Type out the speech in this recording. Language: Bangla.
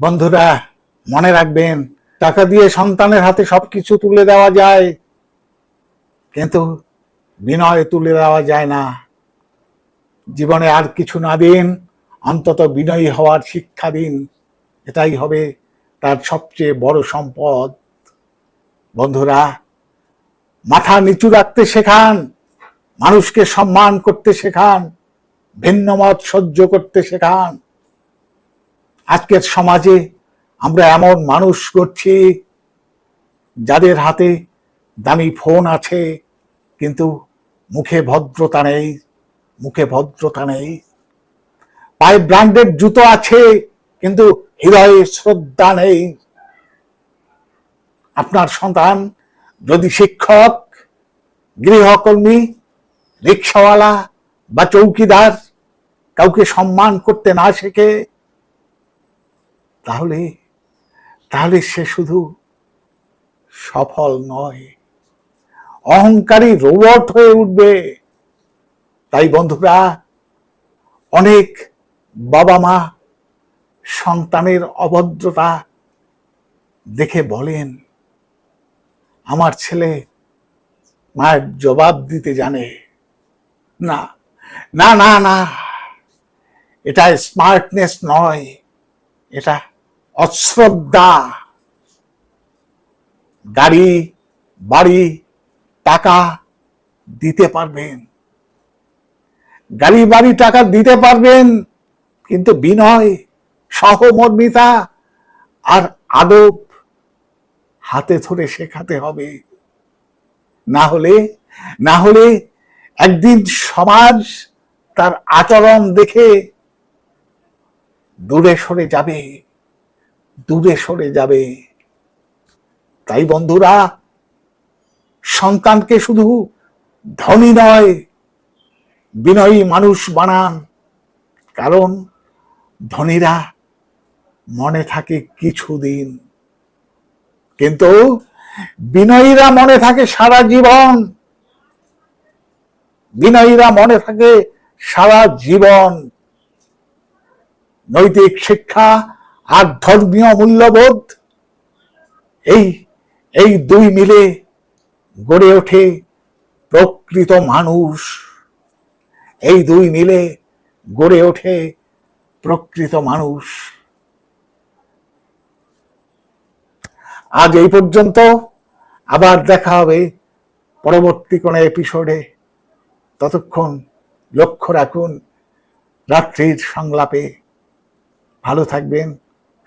বন্ধুরা, মনে রাখবেন, টাকা দিয়ে সন্তানের হাতে সবকিছু তুলে দেওয়া যায়, কিন্তু বিনয় তুলে দেওয়া যায় না। জীবনে আর কিছু না দিন, অন্তত বিনয়ী হওয়ার শিক্ষা দিন। এটাই হবে তার সবচেয়ে বড় সম্পদ। বন্ধুরা, মাথা নিচু রাখতে শেখান, মানুষকে সম্মান করতে শেখান, ভিন্ন মত সহ্য করতে শেখান। আজকের সমাজে আমরা এমন মানুষ করছি যাদের হাতে দামি ফোন আছে, কিন্তু মুখে ভদ্রতা নেই, মুখে ভদ্রতা নেই। পায়ে ব্র্যান্ডেড জুতো আছে, কিন্তু হৃদয়ে শ্রদ্ধা নেই। আপনার সন্তান যদি শিক্ষক, গৃহকর্মী, রিক্সাওয়ালা বা চৌকিদার কাউকে সম্মান করতে না শেখে তাহলে তাহলে সে শুধু সফল নয়, অহংকারী রোবট হয়ে উঠবে। তাই বন্ধুরা, অনেক বাবা মা সন্তানের অভদ্রতা দেখে বলেন, আমার ছেলে মায়ের জবাব দিতে জানে। না না না না, এটা স্মার্টনেস নয়, এটা অশ্রদ্ধা। গাড়ি, বাড়ি, টাকা দিতে পারবেন। গাড়ি, বাড়ি, টাকা দিতে পারবেন, কিন্তু বিনয়, সহমর্মিতা আর আদব হাতে ধরে শেখাতে হবে। না হলে না হলে একদিন সমাজ তার আচরণ দেখে দূরে সরে যাবে। দূরে সরে যাবে। তাই বন্ধুরা, সন্তানকে শুধু ধনী নয়, বিনয়ী মানুষ বানান। কারণ ধনীরা মনে থাকে কিছুদিন। কিন্তু বিনয়ীরা মনে থাকে সারা জীবন। বিনয়ীরা মনে থাকে সারা জীবন। নৈতিক শিক্ষা আর ধর্মীয় মূল্যবোধ। এই এই দুই মিলে গড়ে ওঠে প্রকৃত মানুষ। এই দুই মিলে গড়ে ওঠে প্রকৃত মানুষ। আজ এই পর্যন্ত আবার দেখা হবে পরবর্তী কোনো এপিসোডে ততক্ষণ লক্ষ্য রাখুন, রাত্রির সংলাপে। ভালো থাকবেন।